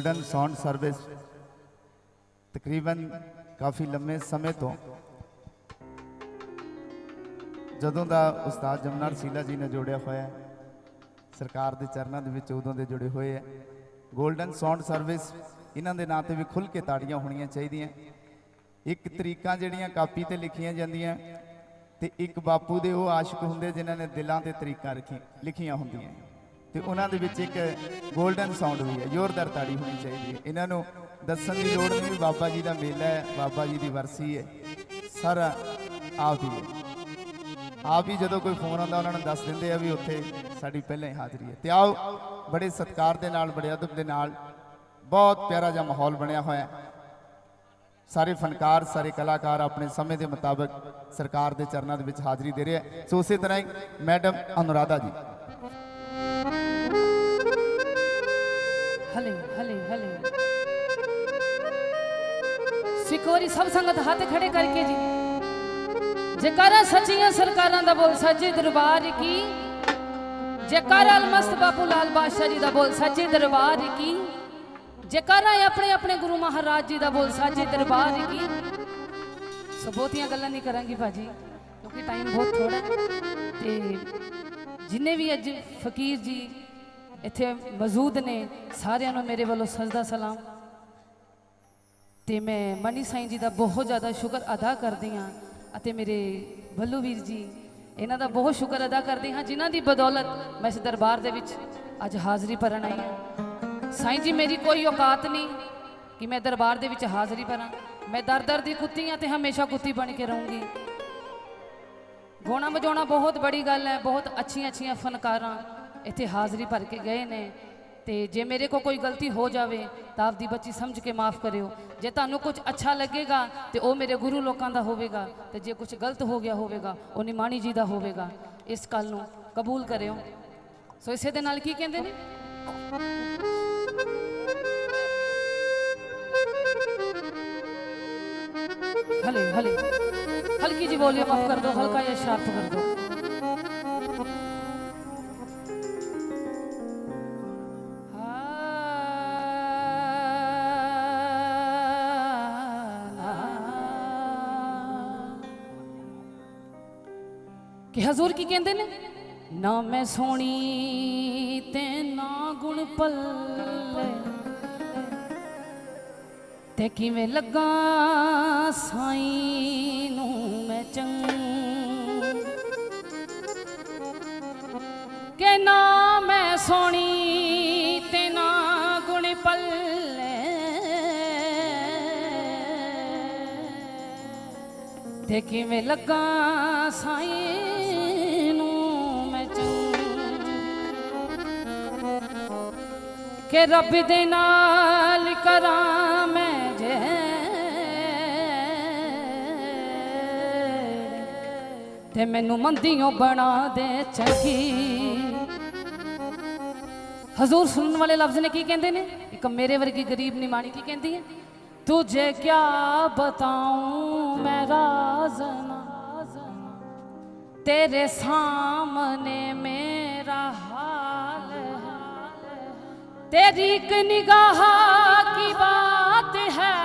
Golden sound service ਤਕਰੀਬਨ ਕਾਫੀ ਲੰਮੇ ਸਮੇਂ ਤੋਂ ਜਦੋਂ ਦਾ ਉਸਤਾਦ ਜਮਨਾਰ ਸੀਲਾ ਜੀ ਨੇ ਜੋੜਿਆ ਹੋਇਆ ਹੈ, ਸਰਕਾਰ ਦੇ ਚਰਨਾਂ ਦੇ ਵਿੱਚ ਉਦੋਂ ਦੇ ਜੁੜੇ ਹੋਏ ਹੈ। 골ਡਨ ਸਾਊਂਡ ਸਰਵਿਸ ਇਹਨਾਂ ਦੇ ਨਾਂ ਤੇ ਵੀ ਖੁੱਲ ਕੇ ਤਾੜੀਆਂ ਹੋਣੀਆਂ ਚਾਹੀਦੀਆਂ ਇੱਕ ਤਰੀਕਾਂ ਜਿਹੜੀਆਂ ਕਾਪੀ ਤੇ ਲਿਖੀਆਂ ਜਾਂਦੀਆਂ ਤੇ ਇੱਕ ਬਾਪੂ ਦੇ ਉਹ ਆਸ਼ਿਕ ਹੁੰਦੇ ਜਿਨ੍ਹਾਂ ਨੇ ਦਿਲਾਂ ਤੇ ਤਰੀਕਾਂ ਰੱਖੀ ਲਿਖੀਆਂ ਹੁੰਦੀਆਂ ਤੇ ਉਹਨਾਂ ਦੇ ਵਿੱਚ ਇੱਕ 골ਡਨ ਸਾਊਂਡ ਵੀ ਹੈ, ਜ਼ੋਰਦਾਰ ਤਾੜੀ ਹੋਣੀ ਚਾਹੀਦੀ ਹੈ। ਇਹਨਾਂ ਨੂੰ ਦੱਸਣ ਦੀ ਲੋੜ ਨਹੀਂ ਵੀ ਬਾਬਾ ਜੀ ਦਾ ਮੇਲਾ ਹੈ, ਬਾਬਾ ਜੀ ਦੀ ਵਰਸੀ ਹੈ, ਸਾਰਾ ਆਪ ਹੀ ਹੈ। ਆਪ ਹੀ ਜਦੋਂ ਕੋਈ ਫੋਨ ਆਉਂਦਾ, ਉਹਨਾਂ ਨੂੰ ਦੱਸ ਦਿੰਦੇ ਆ ਵੀ ਉੱਥੇ ਸਾਡੀ ਪਹਿਲਾਂ ਹੀ ਹਾਜ਼ਰੀ ਹੈ। ਤੇ ਆਓ, ਬੜੇ ਸਤਿਕਾਰ ਦੇ ਨਾਲ, ਬੜੇ ਅਦਬ ਦੇ ਨਾਲ, ਬਹੁਤ ਪਿਆਰਾ ਜਿਹਾ ਮਾਹੌਲ ਬਣਿਆ ਹੋਇਆ ਹੈ। ਸਾਰੇ ਫਨਕਾਰ, ਸਾਰੇ ਕਲਾਕਾਰ ਆਪਣੇ ਸਮੇਂ ਦੇ ਮੁਤਾਬਕ ਸਰਕਾਰ ਦੇ ਚਰਨਾਂ ਦੇ ਵਿੱਚ ਹਾਜ਼ਰੀ ਦੇ ਰਹੇ ਸੋ ਉਸੇ ਤਰ੍ਹਾਂ ਹੀ ਮੈਡਮ ਅਨੁਰਾਧਾ ਜੀ। ਹਲੇ ਹਲੇ ਹਲੇ। ਸਿਕੋਰੀ ਸਭ ਸੰਗਤ ਹੱਥ ਖੜੇ ਕਰਕੇ ਜੀ। ਜੇਕਰ ਸੱਚੀਆਂ ਸਰਕਾਰਾਂ ਦਾ ਬੋਲ ਸੱਚੇ ਦਰਬਾਰ ਕੀ? ਜੇਕਰ ਅਲਮਸਤ ਬਾਪੂ ਲਾਲ ਬਾਦਸ਼ਾਹ ਜੀ ਦਾ ਬੋਲ ਸੱਚੇ ਦਰਬਾਰ ਕੀ? ਜੇਕਰ ਆਪਣੇ ਆਪਣੇ ਗੁਰੂ ਮਹਾਰਾਜ ਜੀ ਦਾ ਬੋਲ ਸੱਚੇ ਦਰਬਾਰ ਕੀ? ਸੋ ਗੱਲਾਂ ਨਹੀਂ ਕਰਾਂਗੀ ਭਾਜੀ, ਕਿਉਂਕਿ ਟਾਈਮ ਬਹੁਤ ਥੋੜਾ ਤੇ ਜਿੰਨੇ ਵੀ ਅੱਜ ਫਕੀਰ ਜੀ ਇੱਥੇ ਮੌਜੂਦ ਨੇ ਸਾਰਿਆਂ ਨੂੰ ਮੇਰੇ ਵੱਲੋਂ ਸਜਦਾ ਸਲਾਮ। ਤੇ ਮੈਂ ਮਨੀ ਸਾਈਂ ਜੀ ਦਾ ਬਹੁਤ ਜ਼ਿਆਦਾ ਸ਼ੁਕਰ ਅਦਾ ਕਰਦੀ ਹਾਂ ਅਤੇ ਮੇਰੇ ਬੱਲੂ ਵੀਰ ਜੀ, ਇਹਨਾਂ ਦਾ ਬਹੁਤ ਸ਼ੁਕਰ ਅਦਾ ਕਰਦੀ ਹਾਂ ਜਿਨ੍ਹਾਂ ਦੀ ਬਦੌਲਤ ਮੈਂ ਇਸ ਦਰਬਾਰ ਦੇ ਵਿੱਚ ਅੱਜ ਹਾਜ਼ਰੀ ਭਰਨ ਆਈ ਹਾਂ। ਸਾਈਂ ਜੀ, ਮੇਰੀ ਕੋਈ ਔਕਾਤ ਨਹੀਂ ਕਿ ਮੈਂ ਦਰਬਾਰ ਦੇ ਵਿੱਚ ਹਾਜ਼ਰੀ ਭਰਾਂ। ਮੈਂ ਦਰ ਦਰ ਦੀ ਕੁੱਤੀ ਹਾਂ ਤੇ ਹਮੇਸ਼ਾ ਕੁੱਤੀ ਬਣ ਕੇ ਰਹੂੰਗੀ। ਗਾਉਣਾ ਵਜਾਉਣਾ ਬਹੁਤ ਬੜੀ ਗੱਲ ਹੈ, ਬਹੁਤ ਅੱਛੀਆਂ ਅੱਛੀਆਂ ਫਨਕਾਰਾਂ। ਇੱਥੇ ਹਾਜ਼ਰੀ ਭਰ ਕੇ ਗਏ ਨੇ। ਤੇ ਜੇ ਮੇਰੇ ਕੋ ਕੋਈ ਗਲਤੀ ਹੋ ਜਾਵੇ, ਤਾਂ ਆਪਦੀ ਬੱਚੀ ਸਮਝ ਕੇ ਮਾਫ ਕਰਿਓ। ਜੇ ਤੁਹਾਨੂੰ ਕੁਝ ਅੱਛਾ ਲੱਗੇਗਾ, ਤੇ ਉਹ ਮੇਰੇ ਗੁਰੂ ਲੋਕਾਂ ਦਾ ਹੋਵੇਗਾ। ਤੇ ਜੇ ਕੁਝ ਗਲਤ ਹੋ ਗਿਆ ਹੋਵੇਗਾ, ਉਹ ਨਿਮਾਣੀ ਜੀ ਦਾ ਹੋਵੇਗਾ। ਇਸ ਗੱਲ ਨੂੰ ਕਬੂਲ ਕਰਿਓ। ਸੋ ਇਸੇ ਦੇ ਨਾਲ ਕੀ ਕਹਿੰਦੇ ਨੇ? ਹਲੇ ਹਲੇ। ਹਲਕੀ ਜੀ ਬੋਲਿਓ, ਮਾਫ ਕਰ ਦਿਓ, ਹਲਕਾ ਜਿਹਾ ਸ਼ਾਰਪ ਕਰ ਦਿਓ। ਕਿ ਹਜ਼ੂਰ ਕੀ ਕਹਿੰਦੇ ਨੇ? ਨਾ ਮੈਂ ਸੋਣੀ ਤੇ ਨਾ ਗੁਣ ਪੱਲੇ। ਤੇ ਕਿਵੇਂ ਲੱਗਾ ਸਾਈ ਨੂੰ ਮੈਂ ਚੰਗ? ਕਿ ਨਾ ਮੈਂ ਸੋਣੀ ਤੇ ਨਾ ਗੁਣ ਪੱਲੇ ਤੇ ਕਿਵੇਂ ਲੱਗਾ ਸਾਈ ਕਿ ਰੱਬ ਦੇ ਨਾਲ ਕਰਾਂ ਮੈਂ ਜੇ। ਤੇ ਮੈਨੂੰ ਮੰਦੀਓ ਬਣਾ ਦੇ ਚੰਗੀ। ਹਜ਼ੂਰ ਸੁਣਨ ਵਾਲੇ ਲਫ਼ਜ਼ ਨੇ ਕੀ ਕਹਿੰਦੇ ਨੇ? ਇੱਕ ਮੇਰੇ ਵਰਗੀ ਗਰੀਬ ਨਿਮਾਣੀ ਕੀ ਕਹਿੰਦੀ ਹੈ? ਤੁਝੇ ਕਿਆ ਬਤਾਉਂ ਮੈਂ ਰਾਜ਼ਨਾ ਤੇਰੇ ਸਾਹਮਣੇ ਮੇਰਾ तेरी निगाह की बात है।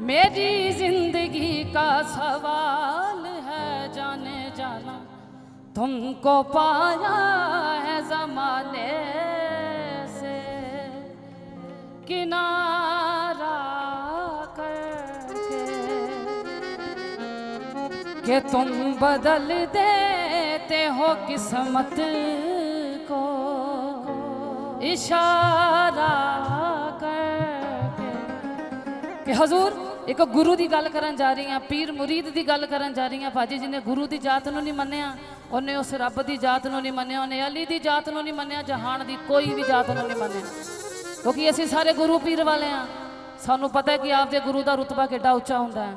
मेरी ज़िंदगी का सवाल है, जाने जाना। तुमको पाया है जमाने से, किनारा करके। कि तुम बदल देते हो किस्मत को। ਇਸ਼ਾਰਾ ਕਰਕੇ ਕਿ ਹਜ਼ੂਰ, ਇੱਕ ਗੁਰੂ ਦੀ ਗੱਲ ਕਰਨ ਜਾ ਰਹੀ ਆ ਪੀਰ ਮੁਰੀਦ ਦੀ ਗੱਲ ਕਰਨ ਜਾ ਰਹੀ ਆ ਭਾਜੀ ਜੀ ਨੇ ਗੁਰੂ ਦੀ ਜਾਤ ਨੂੰ ਨਹੀਂ ਮੰਨਿਆ, ਉਹਨੇ ਉਸ ਰੱਬ ਦੀ ਜਾਤ ਨੂੰ ਨਹੀਂ ਮੰਨਿਆ, ਉਹਨੇ ਅਲੀ ਦੀ ਜਾਤ ਨੂੰ ਨਹੀਂ ਮੰਨਿਆ, ਜਹਾਨ ਦੀ ਕੋਈ ਵੀ ਜਾਤ ਨੂੰ ਨਹੀਂ ਮੰਨਿਆ। ਕਿਉਂਕਿ ਅਸੀਂ ਸਾਰੇ ਗੁਰੂ ਪੀਰ ਵਾਲੇ ਆ ਸਾਨੂੰ ਪਤਾ ਕਿ ਆਪਦੇ ਗੁਰੂ ਦਾ ਰਤਬਾ ਕਿੱਡਾ ਉੱਚਾ ਹੁੰਦਾ ਹੈ।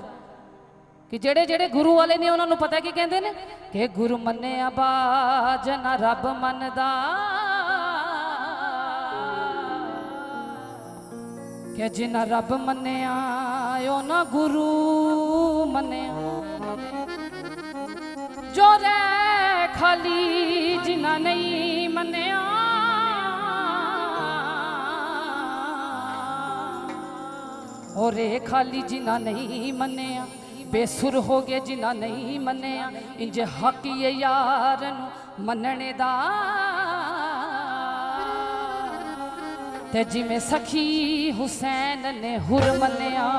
ਕਿ ਜਿਹੜੇ ਜਿਹੜੇ ਗੁਰੂ ਵਾਲੇ ਨੇ, ਉਹਨਾਂ ਨੂੰ ਪਤਾ ਕੀ ਕਹਿੰਦੇ ਨੇ? ਕਿ ਗੁਰੂ ਮੰਨਿਆ ਬਾਜ ਨਾ ਰੱਬ ਮੰਨਦਾ। ਕਿ ਜਿਨ੍ਹਾਂ ਰੱਬ ਮੰਨਿਆ, ਉਹ ਨਾ ਗੁਰੂ ਮੰਨਿਆ। ਜੋ ਰਹਿ ਖਾਲੀ, ਜਿਨ੍ਹਾਂ ਨਹੀਂ ਮੰਨਿਆ। ਹੋਰੇ ਖਾਲੀ, ਜਿਨ੍ਹਾਂ ਨਹੀਂ ਮੰਨਿਆ। ਬੇਸੁਰ ਹੋ ਗਏ, ਜਿਨ੍ਹਾਂ ਨਹੀਂ ਮੰਨਿਆ। ਇੰਜ ਹੱਕੀਏ ਯਾਰ ਨੂੰ ਮੰਨਣੇ ਦਾ। ਤੇ ਜਿਵੇਂ ਸਖੀ ਹੁਸੈਨ ਨੇ ਹੁਰ ਮੰਨਿਆ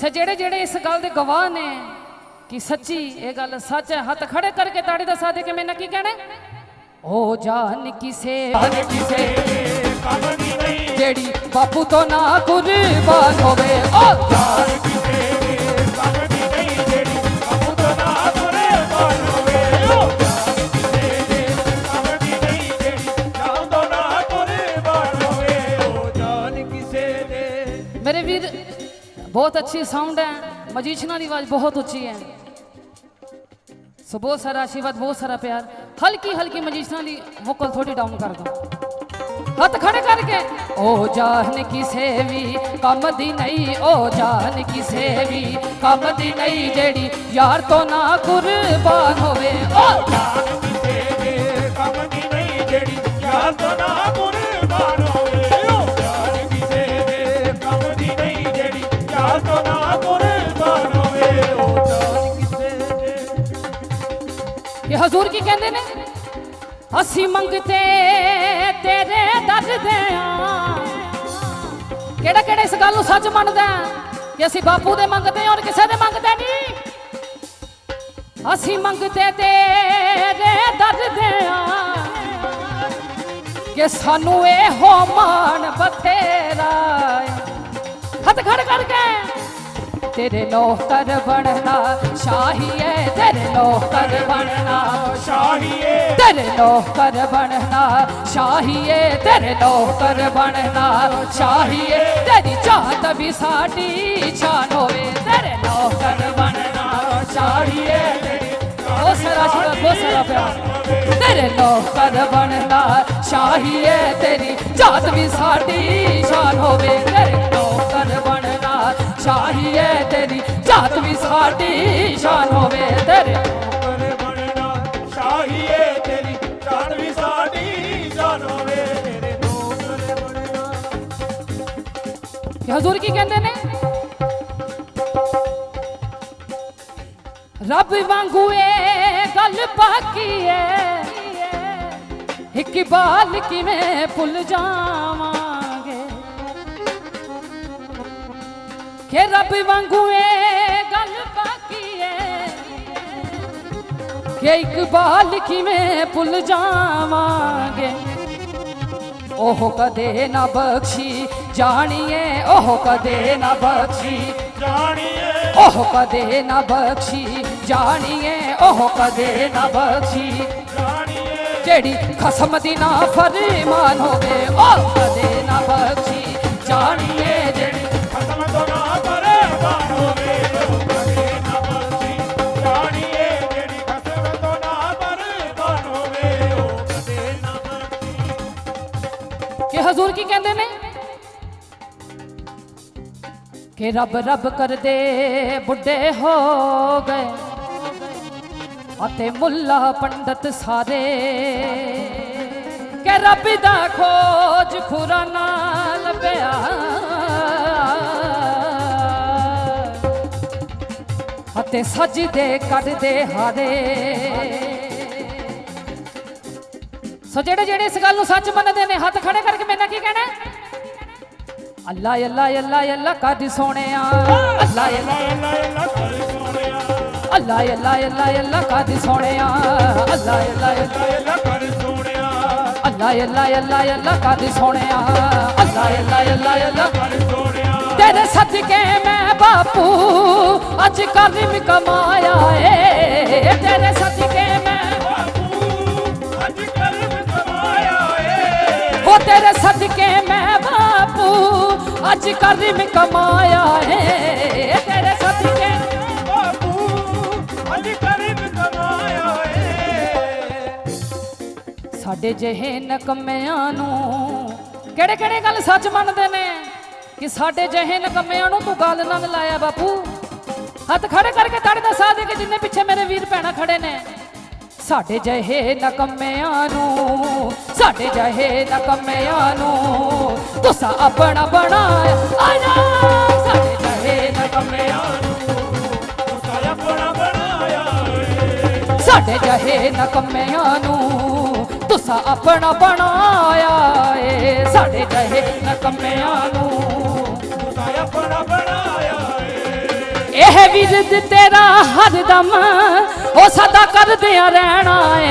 ਸੇ ਜਿਹੜੇ ਜਿਹੜੇ ਇਸ ਗੱਲ ਦੇ ਗਵਾਹ ਨੇ ਕਿ ਸੱਚੀ ਇਹ ਗੱਲ ਸੱਚ ਹੈ, ਹੱਥ ਖੜੇ ਕਰਕੇ ਤਾੜੀ ਦਾ ਸਾਦੇ ਕਿ ਮੈਂ ਨਾ ਕੀ ਕਹਿਣਾ ਉਹ ਜਾਨ ਕਿਸੇ ਜਾਨ ਕਿਸੇ। ਕੰਮ ਨਹੀਂ ਜਿਹੜੀ ਬਾਪੂ ਤੋਂ ਨਾ ਕੁਰਬਾਨ ਹੋਵੇ ਉਹ ਜਾਨ ਕਿਸੇ। ਬਹੁਤ ਅੱਛੀ ਸਾਊਂਡ ਹੈ। ਮਜੀਸ਼ਨਾ ਦੀ ਆਵਾਜ਼ ਬਹੁਤ ਉੱਚੀ ਹੈ। ਸੋ ਬਹੁਤ ਸਾਰਾ ਆਸ਼ੀਰਵਾਦ, ਬਹੁਤ ਸਾਰਾ ਪਿਆਰ। ਹਲਕੀ ਹਲਕੀ ਮਜੀਸ਼ਨਾ ਦੀ ਵੋਕਲ ਥੋੜੀ ਡਾਊਨ ਕਰ ਦੋ ਹੱਥ ਖੜੇ ਕਰਕੇ ਉਹ ਜਾਨ ਕਿਸੇ ਵੀ, ਕੰਮ ਦੀ ਨਹੀਂ ਉਹ ਜਾਨ ਕਿਸੇ ਵੀ, ਕੰਮ ਦੀ ਨਹੀਂ ਜਿਹੜੀ ਯਾਰ ਤੋਂ ਨਾ ਕੁਰਬਾਨ ਹੋਵੇ। ਉਹ ਜਾਨ ਕਿਸੇ ਦੇ ਕੰਮ ਦੀ ਨਹੀਂ ਜਿਹੜੀ ਯਾਰ ਤੋਂ ਹਜ਼ੂਰ ਕੀ ਕਹਿੰਦੇ ਨੇ? ਅਸੀਂ ਮੰਗਤੇ ਤੇਰੇ ਦਰ ਦੇ ਆ। ਕਿਹੜਾ ਕਿਹੜਾ ਇਸ ਗੱਲ ਨੂੰ ਸੱਚ ਮੰਨਦਾ ਕਿ ਅਸੀਂ ਬਾਪੂ ਦੇ ਮੰਗਦੇ ਔਰ ਕਿਸੇ ਦੇ ਮੰਗਦੇ ਨਹੀਂ? ਅਸੀਂ ਮੰਗਤੇ ਤੇਰੇ ਦਰ ਦੇ ਆ। ਕਿ ਸਾਨੂੰ ਇਹੋ ਮਾਣ ਬਥੇਰਾ ਹੱਥ ਖੜ ਕਰਕੇ ਤੇਰੇ ਨੌਕਰ ਬਣਨਾ ਸ਼ਾਹੀਏ ਤੇਰੇ ਨੌਕਰ ਬਣਨਾ ਸ਼ਾਹੀਏ ਤੇਰੇ ਨੌਕਰ ਬਣਨਾ ਸ਼ਾਹੀਏ ਤੇਰੇ ਨੌਕਰ ਬਣਨਾ ਸ਼ਾਹੀਏ ਤੇਰੀ ਚਾਹਤ ਵੀ ਸਾਡੀ ਸ਼ਾਨ ਹੋਵੇ ਤੇਰੇ ਨੌਕਰ ਬਣਨਾ ਸ਼ਾਹੀਏ ਤੇਰੀ ਬਹੁਤ ਸਾਰਾ ਆਸ਼ੀਰਵਾਦ ਬਹੁਤ ਸਾਰਾ ਪਿਆਰ ਤੇਰੇ ਨੌਕਰ ਬਣਨਾ ਸ਼ਾਹੀਏ ਤੇਰੀ ਜਾਤ ਵੀ ਸਾਡੀ ਸ਼ਾਨ ਹੋਵੇ ਤੇਰੇ ਨੌਕਰ ਬਣਨਾ ਸ਼ਾਹੀਏ ਤੇਰੀ ਜਾਤ ਵੀ ਸਾਡੀ ਸ਼ਾਨ ਹੋਵੇ ਤੇਰੇ ਨੌਕਰ ਬਣਨਾ ਸ਼ਾਹੀਏ ਤੇਰੀ ਜਾਨ ਵੀ ਸਾਡੀ ਜਾਨ ਹੋਵੇ ਤੇਰੇ ਨੌਕਰ ਬਣਨਾ। ਕਿ ਹਜ਼ੂਰ ਕੀ ਕਹਿੰਦੇ ਨੇ? ਰੱਬ ਵਾਂਗੂ ਇਹ ਗੱਲ ਬਾਕੀ ਏ ਇੱਕ ਬਾਲ ਕਿਵੇਂ ਭੁੱਲ ਜਾਵਾਂਗੇ ਕਿ ਰੱਬ ਵਾਂਗੂ ਇਹ ਗੱਲ ਬਾਕੀ ਏ। ਕਿ ਇੱਕ ਬਾਲ ਕਿਵੇਂ ਭੁੱਲ ਜਾਵਾਂਗੇ। ਉਹ ਕਦੇ ਨਾ ਬਖਸ਼ੀ ਜਾਣੀਏ ਉਹ ਕਦੇ ਨਾ ਬਖਸ਼ੀ। ਜਾਣੀਏ। ਉਹ ਕਦੇ ਨਾ ਬਖਸ਼ੀ ਜਾਣੀਏ ਉਹ ਕਦੇ ਨਾ ਬਖਸ਼ੀ। ਜਾਣੀਏ। ਜਿਹੜੀ ਖਸਮ ਦੀ ਨਾ ਫਰਮਾਨ ਹੋਵੇ ਉਹ ਕਦੇ ਨਾ ਬਖਸ਼ੀ। ਜਾਣੀਏ ਕਿ ਰੱਬ ਰੱਬ ਕਰਦੇ ਬੁੱਢੇ ਹੋ ਗਏ। ਅਤੇ ਮੁੱਲਾ ਪੰਡਤ ਸਾਰੇ ਕਿ ਰੱਬ ਦਾ ਖੋਜ ਖੁਰਾ ਲੱਭਿਆ। ਅਤੇ ਸਜਦੇ ਕਰਦੇ ਹਾਰੇ। ਸੋ ਜਿਹੜੇ ਜਿਹੜੇ ਇਸ ਗੱਲ ਨੂੰ ਸੱਚ ਮੰਨਦੇ ਨੇ, ਹੱਥ ਖੜੇ ਕਰਕੇ ਮੇਰੇ ਨਾਲ ਕੀ ਕਹਿਣਾ? ਅੱਲਾ ਅੱਲਾ ਅੱਲਾ ਅੱਲਾ ਕਾਦੀ ਸੋਹਣਿਆ ਅੱਲਾ ਅੱਲਾ ਅੱਲਾ ਅੱਲਾ ਕਰ ਸੋਹਣਿਆ ਅੱਲਾ ਅੱਲਾ ਅੱਲਾ ਅੱਲਾ ਕਾਦੀ ਸੋਹਣਿਆ ਅੱਲਾ ਅੱਲਾ ਅੱਲਾ ਅੱਲਾ ਕਰ ਸੋਹਣਿਆ ਅੱਲਾ ਅੱਲਾ ਅੱਲਾ ਅੱਲਾ ਕਾਦੀ ਸੋਹਣਿਆ ਅੱਲਾ ਅੱਲਾ ਅੱਲਾ ਅੱਲਾ ਕਰ ਸੋਹਣਿਆ ਤੇਰੇ ਸਦਕੇ ਮੈਂ ਬਾਪੂ ਅੱਜ ਕਰਮ ਕਮਾਇਆ ਏ ਤੇਰੇ ਸਦਕੇ ਮੈਂ ਬਾਪੂ ਅੱਜ ਕਰਮ ਕਮਾਇਆ ਏ ਉਹ ਤੇਰੇ ਸਦਕੇ ਮੈਂ ਅੱਜ ਕਰਮ ਕਮਾਇਆ ਏ ਤੇਰੇ ਸਦਕੇ ਬਾਪੂ ਅੱਜ ਕਰਮ ਕਮਾਇਆ ਏ ਸਾਡੇ ਜਿਹੇ ਨਕਮਿਆਂ ਨੂੰ ਕਿਹੜੇ ਕਿਹੜੇ ਗੱਲ ਸੱਚ ਮੰਨਦੇ ਨੇ? ਕਿ ਸਾਡੇ ਜਿਹੇ ਨਕਮਿਆਂ ਨੂੰ ਤੂੰ ਗੱਲ ਨਾ ਲਾਇਆ ਬਾਪੂ। ਹੱਥ ਖੜੇ ਕਰਕੇ ਤੜ ਦਾ ਸਾਥ ਦੇ ਕੇ ਜਿੰਨੇ ਪਿੱਛੇ ਮੇਰੇ ਵੀਰ ਭੈਣਾਂ ਖੜੇ ਨੇ। ਸਾਡੇ ਜਿਹੇ ਨਕਮਿਆਂ ਨੂੰ, ਸਾਡੇ ਜਹੇ ਨਕਮਿਆਂ ਨੂੰ ਤੁਸੀਂ ਆਪਣਾ ਬਣਾਇਆ। ਆਇਆ, ਸਾਡੇ ਜਿਹੇ ਨਕਮਿਆਂ ਤੁਸਾਂ ਆਪਣਾ ਬਣਾਇਆ ਏ। ਸਾਡੇ ਜਹੇ ਨਕਮਿਆਂ ਨੂੰ ਤੁਸੀਂ ਆਪਣਾ ਬਣਾਇਆ ਏ। ਸਾਡੇ ਜਹੇ ਨਕਮਿਆਂ ਨੂੰ ਤੁਸਾਂ ਆਪਣਾ ਏ ਇਹ ਵਿਰਦ ਤੇਰਾ ਹਰਦਮ ਉਹ ਸਦਾ ਕਰਦਿਆਂ ਰਹਿਣਾ ਏ।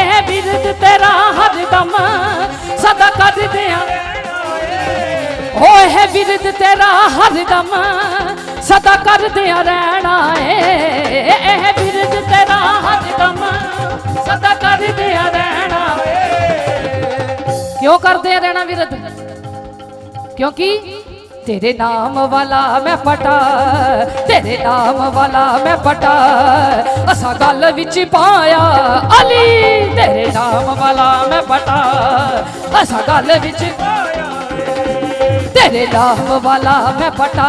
ਇਹ ਵਿਰਦ ਤੇਰਾ ਹਰਦਮ ਸਦਾ ਕਰਦਿਆਂ ਓ ਇਹ ਵਿਰਦ ਤੇਰਾ ਹਰਦਮ ਸਦਾ ਕਰਦਿਆਂ ਰਹਿਣਾ ਏ। ਇਹ ਵਿਰਦ ਤੇਰਾ ਹਰਦਮ ਸਦਾ ਕਰਦਿਆਂ ਰਹਿਣਾ ਏ। ਕਿਉਂ ਕਰਦੇ ਰਹਿਣਾ ਵਿਰਦ ਕਿਉਂਕਿ ਤੇਰੇ ਨਾਮ ਵਾਲਾ ਮੈਂ ਪਟਾ, ਤੇਰੇ ਨਾਮ ਵਾਲਾ ਮੈਂ ਪਟਾ। ਅਸਾਂ ਗੱਲ ਵਿੱਚ ਪਾਇਆ, ਅਲੀ ਤੇਰੇ ਨਾਮ ਵਾਲਾ ਮੈਂ ਪਟਾ। ਅਸਾਂ ਗੱਲ ਵਿੱਚ ਪਾਇਆ, ਤੇਰੇ ਨਾਮ ਵਾਲਾ ਮੈਂ ਪਟਾ।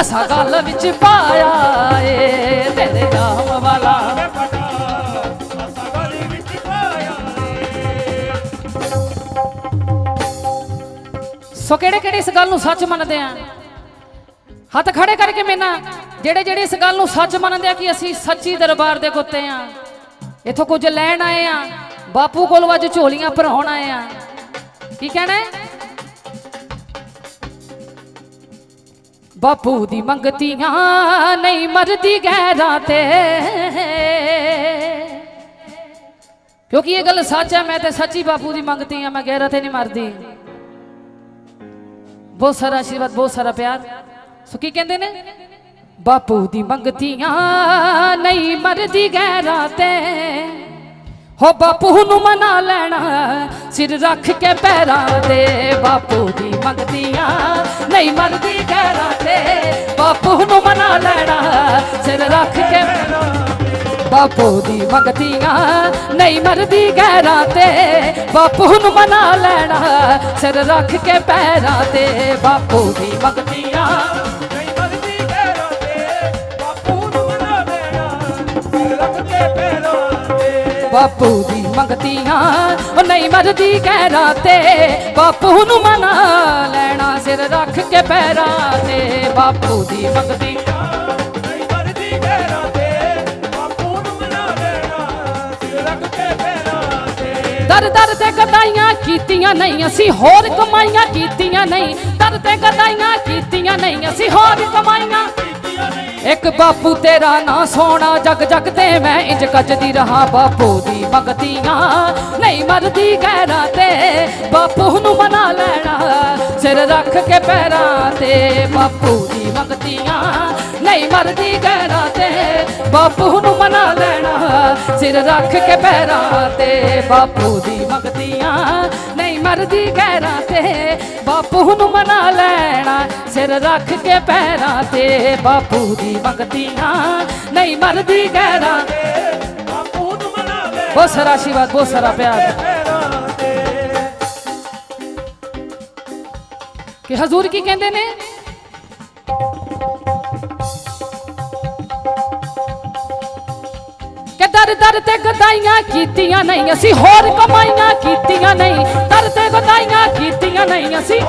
ਅਸਾਂ ਗੱਲ ਵਿੱਚ ਪਾਇਆ, ਏ ਤੇਰੇ ਨਾਮ ਵਾਲਾ ਮੈਂ ਪਟਾ। ਸੋ ਕਿਹੜੇ ਕਿਹੜੇ ਇਸ ਗੱਲ ਨੂੰ ਸੱਚ ਮੰਨਦੇ ਆ? ਹੱਥ ਖੜੇ ਕਰਕੇ ਮੇਨਾ ਜਿਹੜੇ ਜਿਹੜੇ ਇਸ ਗੱਲ ਨੂੰ ਸੱਚ ਮੰਨਦੇ ਆ ਕਿ ਅਸੀਂ ਸੱਚੀ ਦਰਬਾਰ ਦੇ ਕੁੱਤੇ ਆ। ਇਥੋਂ ਕੁਝ ਲੈਣ ਆਏ ਆ। ਬਾਪੂ ਕੋਲ ਅੱਜ ਝੋਲੀਆਂ ਭਰਾਉਣ ਆਏ ਆ। ਕੀ ਕਹਿਣਾ ਬਾਪੂ ਦੀ ਮੰਗਤੀਆਂ ਨਹੀਂ ਮਰਦੀ ਗਹਿਰਾਂ ਤੇ। ਕਿਉਂਕਿ ਇਹ ਗੱਲ ਸੱਚ ਹੈ ਮੈਂ ਤੇ ਸੱਚੀ ਬਾਪੂ ਦੀ ਮੰਗਤੀ ਆ ਮੈਂ ਗਹਿਰਾ ਤੇ ਨਹੀਂ ਮਰਦੀ। ਬਹੁਤ ਸਾਰਾ ਆਸ਼ੀਰਵਾਦ, ਬਹੁਤ ਸਾਰਾ ਪਿਆਰ। ਸੋ ਕੀ ਕਹਿੰਦੇ ਨੇ? ਬਾਪੂ ਦੀ ਮੰਗਤੀਆਂ ਨਹੀਂ ਮਰਦੀ ਗਹਿਰਾਂ ਤੇ ਹੋ ਬਾਪੂ ਨੂੰ ਮਨਾ ਲੈਣਾ, ਸਿਰ ਰੱਖ ਕੇ ਪੈਰਾਂ ਦੇ ਬਾਪੂ ਦੀ ਮੰਗਤੀਆਂ ਨਹੀਂ ਮਰਦੀ ਗੈਰਾਂ ਤੇ ਬਾਪੂ ਨੂੰ ਮਨਾ ਲੈਣਾ, ਸਿਰ ਰੱਖ ਕੇ ਬਾਪੂ ਦੀ ਮੰਗਤੀਆਂ ਨਹੀਂ ਮਰਦੀ ਗਹਿਰਾਂ ਤੇ। ਬਾਪੂ ਨੂੰ ਮਨਾ ਲੈਣਾ, ਸਿਰ ਰੱਖ ਕੇ ਪੈਰਾਂ ਤੇ। ਬਾਪੂ ਦੀ ਮੰਗਤੀਆਂ ਬਾਪੂ ਦੀ ਮੰਗਤੀਆਂ ਉਹ ਨਹੀਂ ਮਰਦੀ ਗਹਿਰਾਂ ਤੇ। ਬਾਪੂ ਨੂੰ ਮਨਾ ਲੈਣਾ, ਸਿਰ ਰੱਖ ਕੇ ਪੈਰਾਂ ਤੇ। ਬਾਪੂ ਦੀ ਮੰਗਤੀਆਂ ਦਰ ਦਰ ਤੇ ਗਦਾਈਆਂ ਕੀਤੀਆਂ ਨਹੀਂ, ਅਸੀਂ ਹੋਰ ਕਮਾਈਆਂ ਕੀਤੀਆਂ ਨਹੀਂ। ਦਰ ਤੇ ਗਦਾਈਆਂ ਕੀਤੀਆਂ ਨਹੀਂ, ਅਸੀਂ ਹੋਰ ਕਮਾਈਆਂ। ਇੱਕ ਬਾਪੂ ਤੇਰਾ ਨਾਂ ਸੋਹਣਾ, ਜਗ ਜਗ ਤੇ ਮੈਂ ਇੰਜ ਕੱਜਦੀ ਰਹਾ ਬਾਪੂ ਦੀ ਮੰਗਤੀਆਂ ਨਹੀਂ ਮਰਦੀ ਗਹਿਰਾਂ ਤੇ ਬਾਪੂ ਨੂੰ ਮਨਾ ਲੈਣਾ, ਸਿਰ ਰੱਖ ਕੇ ਪੈਰਾਂ ਤੇ ਬਾਪੂ ਦੀ ਮੰਗਤੀਆਂ ਨਹੀਂ ਮਰਦੀ ਗਹਿਰਾਂ ਤੇ ਬਾਪੂ ਸਿਰ ਰੱਖ ਕੇ ਪੈਰਾਂ ਤੇ ਬਾਪੂ ਦੀ ਮੰਗਤੀਆਂ ਨਹੀਂ ਮਰਦੀ ਗਹਿਰਾਂ ਤੇ, ਬਾਪੂ ਨੂੰ ਮਨਾ ਲੈਣਾ, ਸਿਰ ਰੱਖ ਕੇ ਪੈਰਾਂ ਤੇ ਬਾਪੂ ਦੀ ਮੰਗਦੀਆਂ ਨਹੀਂ ਮਰਦੀ ਗਹਿਰਾਂ ਬਾਪੂ ਨੂੰ ਮਨਾ ਲੈਣਾ, ਬਹੁਤ ਸਾਰਾ ਆਸ਼ੀਰਵਾਦ, ਬਹੁਤ ਸਾਰਾ ਪਿਆਰ। ਕਿ ਹਜ਼ੂਰ ਕੀ ਕਹਿੰਦੇ ਨੇ? ਦਰ ਦਰ ਤੇ ਗਦਾਈਆਂ ਕੀਤੀਆਂ ਨਹੀਂ, ਅਸੀਂ ਹੋਰ ਕਮਾਈਆਂ ਕੀਤੀਆਂ ਨਹੀਂ, ਦਰ ਤੇ ਗਦਾਈਆਂ ਕੀਤੀਆਂ ਨਹੀਂ, ਅਸੀਂ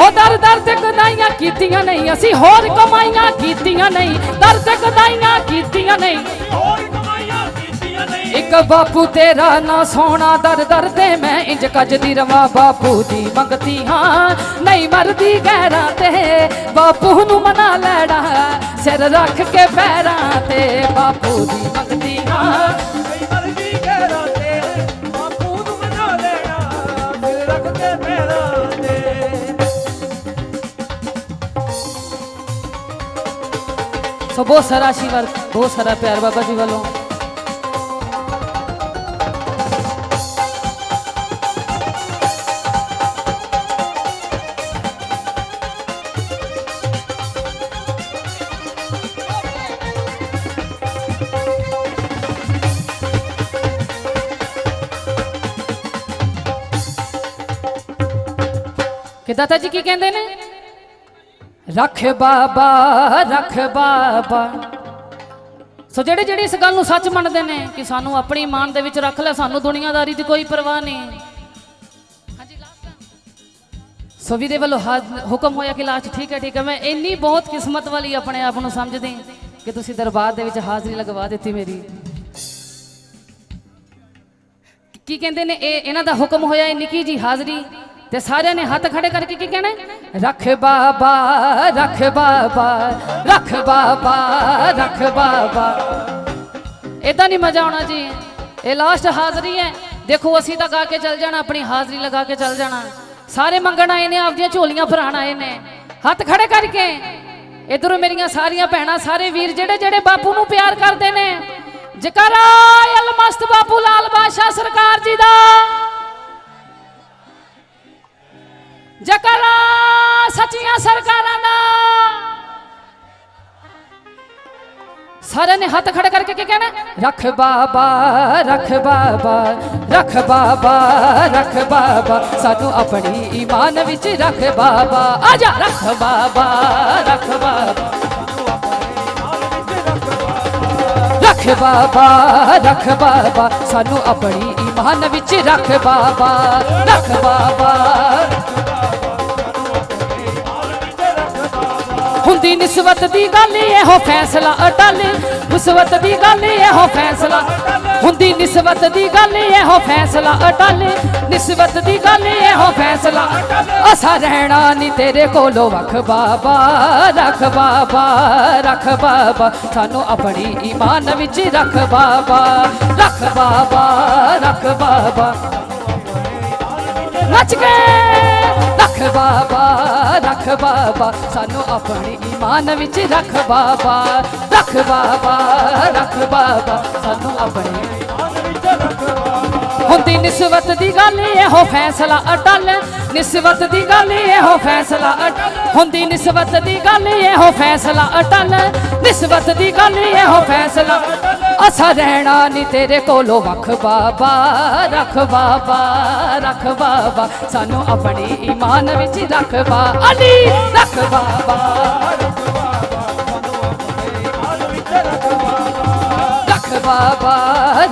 ਹੋ ਦਰ ਦਰ ਤੇ ਗਦਾਈਆਂ ਕੀਤੀਆਂ ਨਹੀਂ, ਅਸੀਂ ਹੋਰ ਕਮਾਈਆਂ ਕੀਤੀਆਂ ਨਹੀਂ, ਦਰ ਤੇ ਗਦਾਈਆਂ ਕੀਤੀਆਂ ਨਹੀਂ। ਇੱਕ ਬਾਪੂ ਤੇਰਾ ਨਾ ਸੋਹਣਾ, ਦਰ ਦਰ ਤੇ ਮੈਂ ਇੰਜ ਕੱਜਦੀ ਰਵਾਂ। ਬਾਪੂ ਦੀ ਮੰਗਤੀ ਹਾਂ, ਨਹੀਂ ਮਰਦੀ ਗਹਿਰਾਂ ਤੇ। ਬਾਪੂ ਨੂੰ ਮਨਾ ਲੈਣਾ, ਸਿਰ ਰੱਖ ਕੇ ਪੈਰਾਂ ਤੇ। ਬਾਪੂ ਦੀ ਮੰਗਤੀ ਹਾਂ, ਨਹੀਂ ਮਰਦੀ ਪੈਰਾਂ ਤੇ। ਬਾਪੂ ਨੂੰ ਮਨਾ ਲੈਣਾ, ਸਿਰ ਰੱਖ ਕੇ ਪੈਰਾਂ ਤੇ। ਸੋ ਬਹੁਤ ਸਾਰਾ ਆਸ਼ੀਰਵਾਦ, ਬਹੁਤ ਸਾਰਾ ਪਿਆਰ ਬਾਬਾ ਜੀ ਵੱਲੋਂ। ਕਿ ਦਾਤਾ ਜੀ ਕੀ ਕਹਿੰਦੇ ਨੇ? ਰੱਖ ਬਾਬਾ ਰੱਖ ਬਾਬਾ। ਸੋ ਜਿਹੜੇ ਜਿਹੜੇ ਇਸ ਗੱਲ ਨੂੰ ਸੱਚ ਮੰਨਦੇ ਨੇ ਕਿ ਸਾਨੂੰ ਆਪਣੀ ਇਮਾਨ ਦੇ ਵਿੱਚ ਰੱਖ ਲੈ ਸਾਨੂੰ ਦੁਨੀਆਦਾਰੀ ਦੀ ਕੋਈ ਪਰਵਾਹ ਨਹੀਂ। ਹਾਂਜੀ ਲਾਸਟ ਸੋ ਵੀਰੇ ਵੱਲੋਂ ਹਾਜ਼- ਹੁਕਮ ਹੋਇਆ ਕਿ ਲਾਸਟ ਠੀਕ ਹੈ ਠੀਕ ਹੈ, ਮੈਂ ਇੰਨੀ ਬਹੁਤ ਕਿਸਮਤ ਵਾਲੀ ਆਪਣੇ ਆਪ ਨੂੰ ਸਮਝਦੀ ਕਿ ਤੁਸੀਂ ਦਰਬਾਰ ਦੇ ਵਿੱਚ ਹਾਜ਼ਰੀ ਲਗਵਾ ਦਿੱਤੀ ਮੇਰੀ। ਕੀ ਕਹਿੰਦੇ ਨੇ, ਇਹ ਇਹਨਾਂ ਦਾ ਹੁਕਮ ਹੋਇਆ, ਇਹ ਨਿੱਕੀ ਜੀ ਹਾਜ਼ਰੀ। ਤੇ ਸਾਰਿਆਂ ਨੇ ਹੱਥ ਖੜੇ ਕਰਕੇ ਕੀ ਕਹਿਣਾ ਰੱਖ ਬਾਬਾ ਰੱਖ ਬਾਬਾ ਰੱਖ ਬਾਬਾ ਰੱਖ ਬਾਬਾ। ਇਦਾਂ ਨਹੀਂ ਮਜ਼ਾ ਆਉਣਾ ਜੀ। ਇਹ ਲਾਸਟ ਹਾਜ਼ਰੀ ਹੈ। ਦੇਖੋ, ਅਸੀਂ ਤਾਂ ਗਾ ਕੇ ਚੱਲ ਜਾਣਾ, ਆਪਣੀ ਹਾਜ਼ਰੀ ਲਗਾ ਕੇ ਚੱਲ ਜਾਣਾ। ਸਾਰੇ ਮੰਗਣ ਆਏ ਨੇ, ਆਪਦੀਆਂ ਝੋਲੀਆਂ ਭਰਾਣ ਆਏ ਨੇ। ਹੱਥ ਖੜੇ ਕਰਕੇ। ਇਧਰੋਂ ਮੇਰੀਆਂ ਸਾਰੀਆਂ ਭੈਣਾਂ, ਸਾਰੇ ਵੀਰ ਜਿਹੜੇ ਜਿਹੜੇ ਬਾਪੂ ਨੂੰ ਪਿਆਰ ਕਰਦੇ ਨੇ। ਜਕਰਾ ਅਲ ਬਾਪੂ, ਲਾਲ ਬਾਦਸ਼ਾਹ ਸਰਕਾਰ ਜੀ ਦਾ। ਜਕਰਾ ਸੱਚੀਆਂ ਸਰਕਾਰਾਂ ਦਾ। ਸਾਰਿਆਂ ਨੇ ਹੱਥ ਖੜੇ ਕਰਕੇ ਕੀ ਕਹਿਣਾ? ਰੱਖ ਬਾਬਾ ਰੱਖ ਬਾਬਾ ਰੱਖ ਬਾਬਾ ਰੱਖ ਬਾਬਾ। ਸਾਨੂੰ ਆਪਣੀ ਈਮਾਨ ਵਿੱਚ ਰੱਖ ਬਾਬਾ। ਆ ਜਾ ਰੱਖ ਬਾਬਾ ਰੱਖ ਬਾਬਾ। ਰੱਖ ਬਾਬਾ ਰੱਖ ਬਾਬਾ। ਸਾਨੂੰ ਆਪਣੀ ਈਮਾਨ ਵਿੱਚ ਰੱਖ ਬਾਬਾ ਰੱਖ ਬਾਬਾ। ਹੁੰਦੀ ਨਿਸਬਤ ਦੀ ਗੱਲ ਇਹੋ ਫੈਸਲਾ ਅਟਲ ਨਿਸਬਤ ਦੀ ਗੱਲ ਇਹੋ ਫੈਸਲਾ। ਹੁੰਦੀ ਨਿਸਬਤ ਦੀ ਗੱਲ ਇਹੋ ਫੈਸਲਾ ਅਟਲ ਨਿਸਬਤ ਦੀ ਗੱਲ ਇਹੋ ਫੈਸਲਾ। ਅਸਾ ਰਹਿਣਾ ਨਹੀਂ ਤੇਰੇ ਕੋਲੋਂ ਵਖ ਬਾਬਾ, ਰੱਖ ਬਾਬਾ ਰੱਖ ਬਾਬਾ। ਸਾਨੂੰ ਆਪਣੀ ਈਮਾਨ ਵਿੱਚ ਰੱਖ ਬਾਬਾ ਰੱਖ ਬਾਬਾ ਰੱਖ ਬਾਬਾ। ਨੱਚ ਕੇ ਰੱਖ ਬਾਬਾ ਰੱਖ ਬਾਬਾ। ਸਾਨੂੰ ਆਪਣੀ ਈਮਾਨ ਵਿੱਚ ਰੱਖ ਬਾਬਾ ਰੱਖ ਬਾਬਾ ਰੱਖ ਬਾਬਾ। ਸਾਨੂੰ ਆਪਣੀ ਹੁੰਦੀ ਨਿਸਬਤ ਦੀ ਗੱਲ ਇਹੋ ਫੈਸਲਾ ਅਟਲ। ਨਿਸਬਤ ਦੀ ਗੱਲ ਇਹੋ ਫੈਸਲਾ ਅਟਲ ਹੁੰਦੀ ਨਿਸਬਤ ਦੀ ਗੱਲ ਇਹੋ ਫੈਸਲਾ ਅਟਲ। ਨਿਸਬਤ ਦੀ ਗੱਲ ਇਹੋ ਫੈਸਲਾ ਅਸਾ ਰਹਿਣਾ ਨਹੀਂ ਤੇਰੇ ਕੋਲੋਂ ਵੱਖ ਬਾਬਾ, ਰੱਖ ਬਾਬਾ ਰੱਖ ਬਾਬਾ। ਸਾਨੂੰ ਆਪਣੀ ਈਮਾਨ ਵਿੱਚ ਰੱਖ ਬਾ ਅਲੀ, ਰੱਖ ਬਾਬਾ ਰੱਖ ਬਾਬਾ।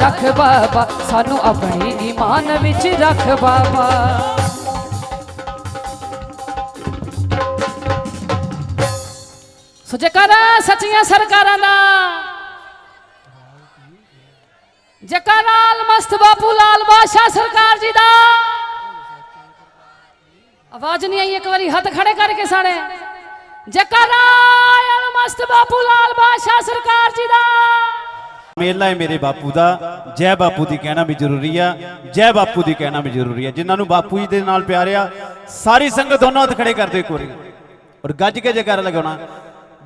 ਰੱਖ ਬਾਬਾ, ਸਾਨੂੰ ਆਪਣੇ ਈਮਾਨ ਵਿੱਚ ਰੱਖ ਬਾਬਾ। ਸੋ ਜੇਕਰ ਸੱਚੀਆਂ ਸਰਕਾਰਾਂ ਦਾ। ਜੇਕਰ ਮਸਤ ਬਾਪੂ ਲਾਲ ਬਾਦਸ਼ਾਹ ਸਰਕਾਰ ਜੀ ਦਾ। ਆਵਾਜ਼ ਨਹੀਂ ਆਈ, ਇੱਕ ਵਾਰੀ ਹੱਥ ਖੜੇ ਕਰਕੇ ਸਾਰੇ ਜੇਕਰ ਆਲ ਮਸਤ ਬਾਪੂ ਲਾਲ ਬਾਦਸ਼ਾਹ ਸਰਕਾਰ ਜੀ ਦਾ। ਮੇਲਾ ਹੈ ਮੇਰੇ ਬਾਪੂ ਦਾ। ਜੈ ਬਾਪੂ ਦੀ ਕਹਿਣਾ ਵੀ ਜ਼ਰੂਰੀ ਆ। ਜੈ ਬਾਪੂ ਦੀ ਕਹਿਣਾ ਵੀ ਜ਼ਰੂਰੀ ਆ। ਜਿਨ੍ਹਾਂ ਨੂੰ ਬਾਪੂ ਜੀ ਦੇ ਨਾਲ ਪਿਆਰ ਆ ਸਾਰੀ ਸੰਗਤ ਦੋਨੋਂ ਹੱਥ ਖੜੇ ਕਰਦੇ ਕੋਰੀ ਔਰ ਗੱਜ ਕੇ ਜੈਕਾਰਾ ਲਗਾਉਣਾ।